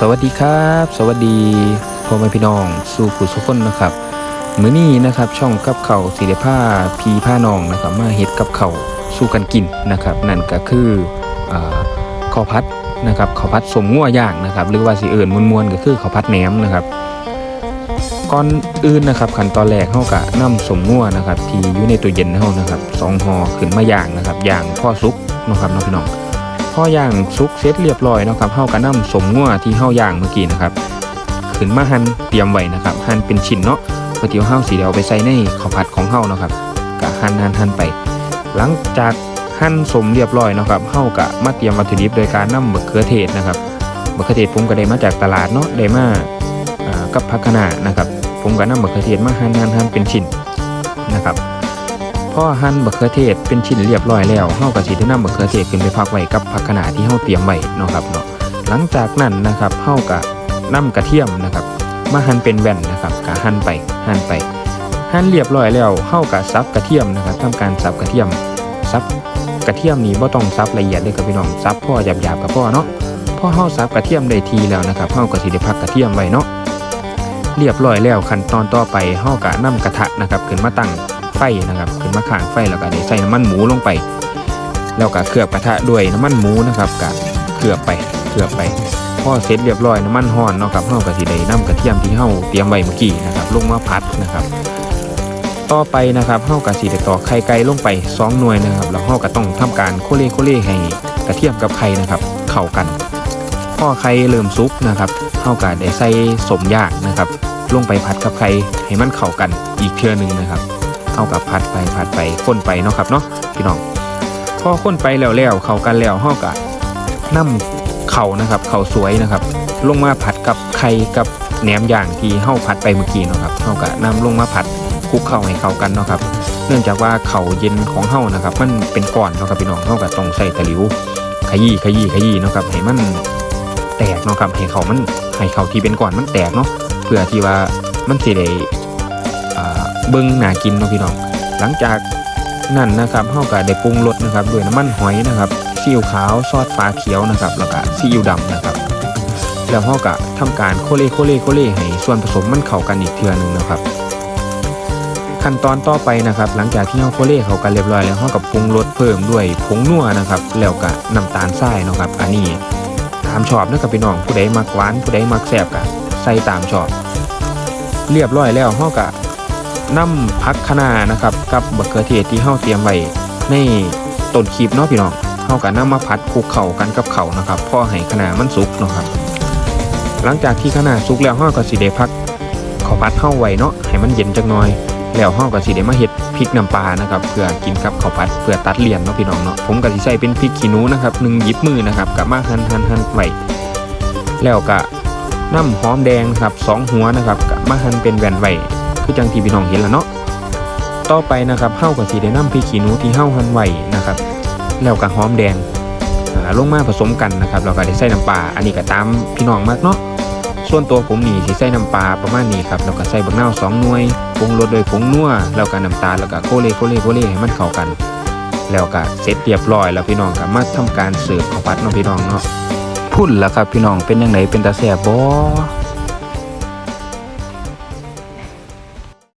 สวัสดีครับ สวัสดีพ่อแม่พี่น้อง สู่ผู้สุคนนะครับมื้อนี้นะครับช่องกับเข่าสีเดผ้าพีผ้านองนะครับมาเฮ็ดกับเข่าสู้กันกินนะครับ นั่นก็คืออข้าวพัดนะครับข้าวพัดสมงัวย่างนะครับหรือว่าสิเอื่นมวนๆก็คือข้าวพัดแหนมนะครับก่อนอื่นนะครับขั้นตอนแรกเฮาก็นำสมงัวนะครับที่อยู่ในตู้เย็นเฮานะครับสองห่อขึ้นมาย่างนะครับย่างพ่อสุกนะครับน้องพี่น้อง พอย่างสุกเสร็จเรียบร้อยนะครับเฮาก็นำสมงัวที่เฮาย่างเมื่อกี้นะครับขึ้นมาหั่นเตรียมไว้นะครับหั่นเป็นชิ้นเนาะเพื่อที่เฮาสิได้เอาไปใส่ในข้าวผัดของเฮานะครับก็หั่นหั่นหั่นไป หลังจากหั่นสมเรียบร้อยนะครับเฮาก็มาเตรียมวัตถุดิบโดยการนำมะเขือเทศนะครับมะเขือเทศผมก็ได้มาจากตลาดเนาะได้มาอ่ากับผักคะน้านะครับ ผมก็นำมะเขือเทศมาหั่นหั่นหั่นเป็นชิ้นนะครับ พอหั่นมะเขือเทศเป็นชิ้นเรียบร้อยแล้วเฮาก็สิได้นำมะเขือเทศขึ้นไปพักไว้กับผักคะน้าที่เฮาเตรียมไว้เนาะครับเนาะหลังจากนั้นนะครับเฮาก็นำกระเทียมนะครับ มาหั่นเป็นแว่นนะครับก็หั่นไปหั่นไปหั่นเรียบร้อยแล้วเฮาก็สับกระเทียมนะครับทำการสับกระเทียมสับกระเทียมนี่บ่ต้องสับละเอียดเลยครับพี่น้องสับพ่อหยาบๆกับพ่อเนาะพอเฮาสับกระเทียมได้ทีแล้วนะครับเฮาก็สิได้พักกระเทียมไว้เนาะเรียบร้อยแล้วขั้นตอนต่อไปเฮาก็นำกระทะนะครับขึ้นมาตั้ง ไฟนะครับขึ้นมาข้างไฟแล้วก็ได้ใส่น้ำมันหมูลงไป แล้วก็เคลือบกระทะด้วยน้ำมันหมูนะครับก็เคลือบไปเคลือบไปพอเสร็จเรียบร้อยน้ำมันร้อนเนาะครับเฮาก็สิได้นำกระเทียมที่เฮาเตรียมไว้เมื่อกี้นะครับลงมาผัดนะครับ ต่อไปนะครับเฮาก็สิได้ตอกไข่ไก่ลงไป2หน่วยนะครับแล้วเฮาก็ต้องทำการโคเล่โคเล่ให้กระเทียมกับไข่นะครับ เข้ากันพอไข่เริ่มสุกนะครับเฮาก็ได้ใส่สมย่างนะครับลงไปผัดกับไข่ให้มันเข้ากันอีกเทื่อหนึงนะครับ เฮากับผัดไปผัดไปคนไปเนาะครับเนาะพี่น้องพอคนไปแล้วแล้วเข้ากันแล้วเฮาก็นำเข่านะครับเข่าสวยนะครับ ลงมาผัดกับไข่กับแหนมย่างที่เฮาผัดไปเมื่อกี้เนาะครับเฮาก็นำลงมาผัดคลุกเข้าให้เข้ากันเนาะครับ เนื่องจากว่าเข่าเย็นของเฮานะครับ มันเป็นก้อนเนาะครับพี่น้องเฮาก็ต้องใส่ตะหลิวขยี้ขยี้ขยี้เนาะครับให้มันแตกเนาะครับให้เขามันให้เขาที่เป็นก้อนมันแตกเนาะเพื่อที่ว่ามันสิได้ เบิ่งน่ากินเนาะพี่น้องหลังจากนั้นนะครับเฮาก็ได้ปรุงรสนะครับด้วยน้ำมันหอยนะครับซีอิ๊วขาวซอสฟ้าเขียวนะครับ แล้วก็ซีอิ๊วดำนะครับแล้วเราก็ทำการโคเล่โคเล่โคเล่ให้ส่วนผสมมันเข้ากันอีกเทื่อนึงนะครับ ขั้นตอนต่อไปนะครับ หลังจากที่เราโคเล่เข้ากันเรียบร้อยแล้วเราก็ปรุงรสเพิ่มด้วยผงนัวนะครับ แล้วก็น้ำตาลทรายนะครับ อันนี้ตามชอบนะครับพี่น้องผู้ใดมักหวานผู้ใดมักแซ่บก็ใส่ตามชอบ เรียบร้อยแล้วเราก็ นำผักคะนานะครับ กับมะเขือเทศที่เราเตรียมไว้ในต้นคลิปเนาะพี่น้องเฮาก็นำมาผัดคลุกเข้ากันกับเข่านะครับพอให้ขนามันสุกเนาะครับ หลังจากที่ขนาสุกแล้วเฮาก็สิได้พักข้าวผัดเฮาไว้เนาะให้มันเย็นจักหน่อยแล้วเฮาก็สิได้มาเฮ็ดพริกน้ำปลานะครับเพื่อกินกับข้าวผัดเพื่อตัดเลี่ยนเนาะพี่น้องเนาะผมก็สิใส่เป็นพริกขี้หนูนะครับหนึ่งยิบมือนะครับกับมาหั่นหั่นหั่นไว้แล้วก็น้ำหอมแดงครับสองหัวนะครับกับมาหั่นเป็นแว่นไว้ คือจังที่พี่น้องเห็นแล้วเนาะต่อไปนะครับเฮาก็สิได้นำพริกขี้หนูที่เฮาหั่นไว้นะครับ แล้วก็หอมแดงอ่าลงมาผสมกันนะครับแล้วก็ได้ใส่น้ำปลาอันนี้ก็ตามพี่น้องมากเนาะส่วนตัวผมนี่สิใส่น้ำปลาประมาณนี้ครับแล้วก็ใส่บักนาวสองหน่วยปรุงรสโดยผงนัวแล้วก็น้ำตาลแล้วก็โคเลโคเลโคเลให้มันเข้ากัน แล้วก็เสร็จเรียบร้อยแล้วพี่น้องก็มาทำการเสิร์ฟข้าวผัดเนาะพี่น้องเนาะพุ่นแล้วครับพี่น้องเป็นยังไงเป็นตาแซ่บบ่